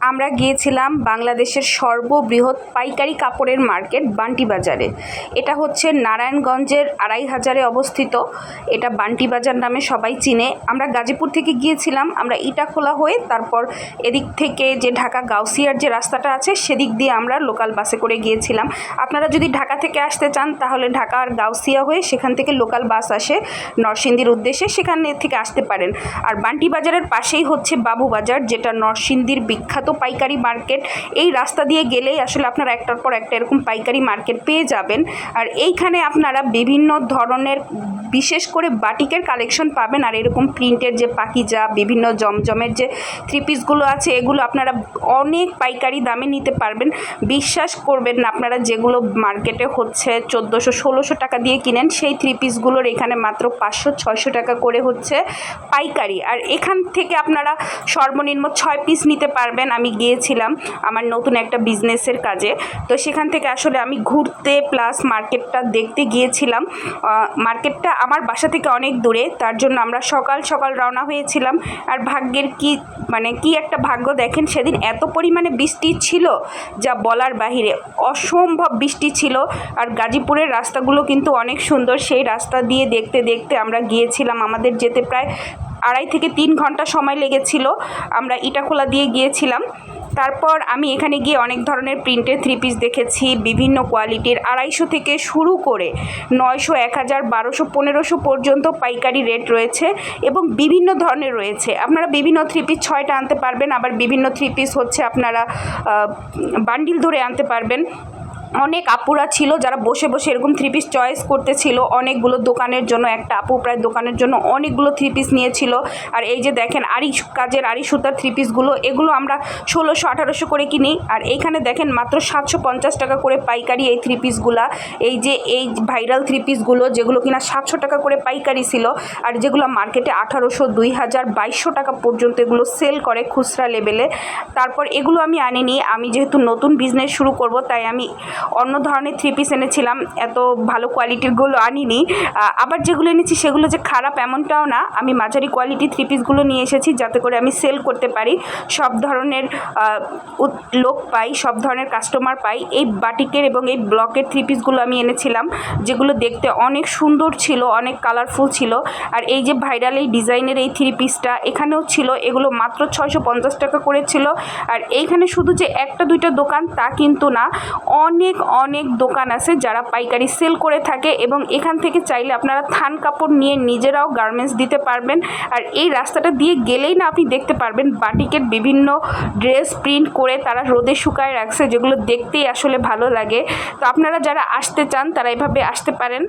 আমরা গিয়েছিলাম বাংলাদেশের সর্ববৃহৎ পাইকারি কাপড়ের মার্কেট বান্টি বাজারে। এটা হচ্ছে নারায়ণগঞ্জের আড়াই হাজারে অবস্থিত। এটা বান্টি বাজার নামে সবাই চিনে। আমরা গাজীপুর থেকে গিয়েছিলাম। আমরা ইটাখোলা হয়ে তারপর এদিক থেকে যে ঢাকা গাউসিয়ার যে রাস্তাটা আছে, সেদিক দিয়ে আমরা লোকাল বাসে করে গিয়েছিলাম। আপনারা যদি ঢাকা থেকে আসতে চান, তাহলে ঢাকার গাউসিয়া হয়ে সেখান থেকে লোকাল বাস আসে নরসিংদীর উদ্দেশ্যে সেখানে থেকে আসতে পারেন। আর বান্টি বাজারের পাশেই হচ্ছে বাবু বাজার, যেটা নরসিংদীর বিখ্যাত পাইকারি মার্কেট। এই রাস্তা দিয়ে গেলেই আসলে আপনারা একটার পর একটা এরকম পাইকারি মার্কেট পেয়ে যাবেন। আর এইখানে আপনারা বিভিন্ন ধরনের বিশেষ করে বাটিকের কালেকশন পাবেন। আর এরকম প্রিন্টের যে পাকিজা, বিভিন্ন জমজমের যে থ্রি পিসগুলো আছে, এগুলো আপনারা অনেক পাইকারি দামে নিতে পারবেন। বিশ্বাস করবেন না আপনারা যেগুলো মার্কেটে হচ্ছে চোদ্দোশো, ষোলোশো টাকা দিয়ে কিনেন, সেই থ্রি পিসগুলোর এখানে মাত্র পাঁচশো, ছয়শো টাকা করে হচ্ছে পাইকারি। আর এখান থেকে আপনারা সর্বনিম্ন ছয় পিস নিতে পারবেন। আমি গিয়েছিলাম আমার নতুন একটা বিজনেসের কাজে। তো সেখান থেকে আসলে আমি ঘুরতে প্লাস মার্কেটটা দেখতে গিয়েছিলাম। মার্কেটটা আমার বাসা থেকে অনেক দূরে, তার জন্য আমরা সকাল সকাল রওনা হয়েছিলাম। আর ভাগ্যের কি মানে কি একটা ভাগ্য দেখেন, সেদিন এত পরিমাণে বৃষ্টি ছিল যা বলার বাহিরে। অসম্ভব বৃষ্টি ছিল। আর গাজীপুরের রাস্তাগুলো কিন্তু অনেক সুন্দর। সেই রাস্তা দিয়ে দেখতে দেখতে আমরা গিয়েছিলাম। আমাদের যেতে প্রায় আড়াই থেকে তিন ঘণ্টা সময় লেগেছিল। আমরা ইটাখোলা দিয়ে গিয়েছিলাম। তারপর আমি এখানে গিয়ে অনেক ধরনের প্রিন্টের থ্রি পিস দেখেছি, বিভিন্ন কোয়ালিটির। আড়াইশো থেকে শুরু করে নয়শো, এক হাজার, বারোশো, পনেরোশো পর্যন্ত পাইকারি রেট রয়েছে এবং বিভিন্ন ধরনের রয়েছে। আপনারা বিভিন্ন থ্রি পিস ছয়টা আনতে পারবেন, আবার বিভিন্ন থ্রি পিস হচ্ছে আপনারা বান্ডিল ধরে আনতে পারবেন। অনেক আপুরা ছিল যারা বসে বসে এরকম থ্রি পিস চয়েস করতেছিল। অনেকগুলো দোকানের জন্য, একটা আপু প্রায় দোকানের জন্য অনেকগুলো থ্রি পিস নিয়েছিল। আর এই যে দেখেন আরি কাজের আরি সুতার থ্রি পিসগুলো এগুলো আমরা ষোলোশো, আঠারোশো করে কিনি। আর এইখানে দেখেন মাত্র সাতশো পঞ্চাশ টাকা করে পাইকারি এই থ্রি পিসগুলা এই যে এই ভাইরাল থ্রি পিসগুলো যেগুলো কিনা সাতশো টাকা করে পাইকারি ছিল। আর যেগুলো মার্কেটে আঠারোশো, দুই হাজার, বাইশশো টাকা পর্যন্ত এগুলো সেল করে খুচরা লেভেলে তারপর এগুলো আমি আনিনি। আমি যেহেতু নতুন বিজনেস শুরু করব, তাই আমি অন্য ধরনের থ্রি পিস এনেছিলাম, এত ভালো কোয়ালিটিরগুলো আনিনি। আবার যেগুলো এনেছি সেগুলো যে খারাপ এমনটাও না, আমি মাঝারি কোয়ালিটি থ্রি পিসগুলো নিয়ে এসেছি যাতে করে আমি সেল করতে পারি। সব ধরনের লোক পাই, সব ধরনের কাস্টমার পাই। এই বাটিকের এবং এই ব্লকের থ্রি পিসগুলো আমি এনেছিলাম, যেগুলো দেখতে অনেক সুন্দর ছিল, অনেক কালারফুল ছিল। আর এই যে ভাইরাল এই ডিজাইনের এই থ্রি পিসটা এখানেও ছিল, এগুলো মাত্র ছয়শো পঞ্চাশ টাকা করে ছিল। আর এইখানে শুধু যে একটা দুইটা দোকান তা কিন্তু না অনেক অনেক দোকান আছে যারা পাইকারি সেল করে থাকে এবং এখান থেকে চাইলে আপনারা থান কাপড় নিয়ে নিজেরাও গার্মেন্টস দিতে পারবেন। আর এই রাস্তাটা দিয়ে গেলেই না আপনি দেখতে পারবেন বাটিকের বিভিন্ন ড্রেস প্রিন্ট করে তারা রোদে শুকায় রাখছে, যেগুলো দেখতেই আসলে ভালো লাগে। তো আপনারা যারা আসতে চান তারা এভাবে আসতে পারেন।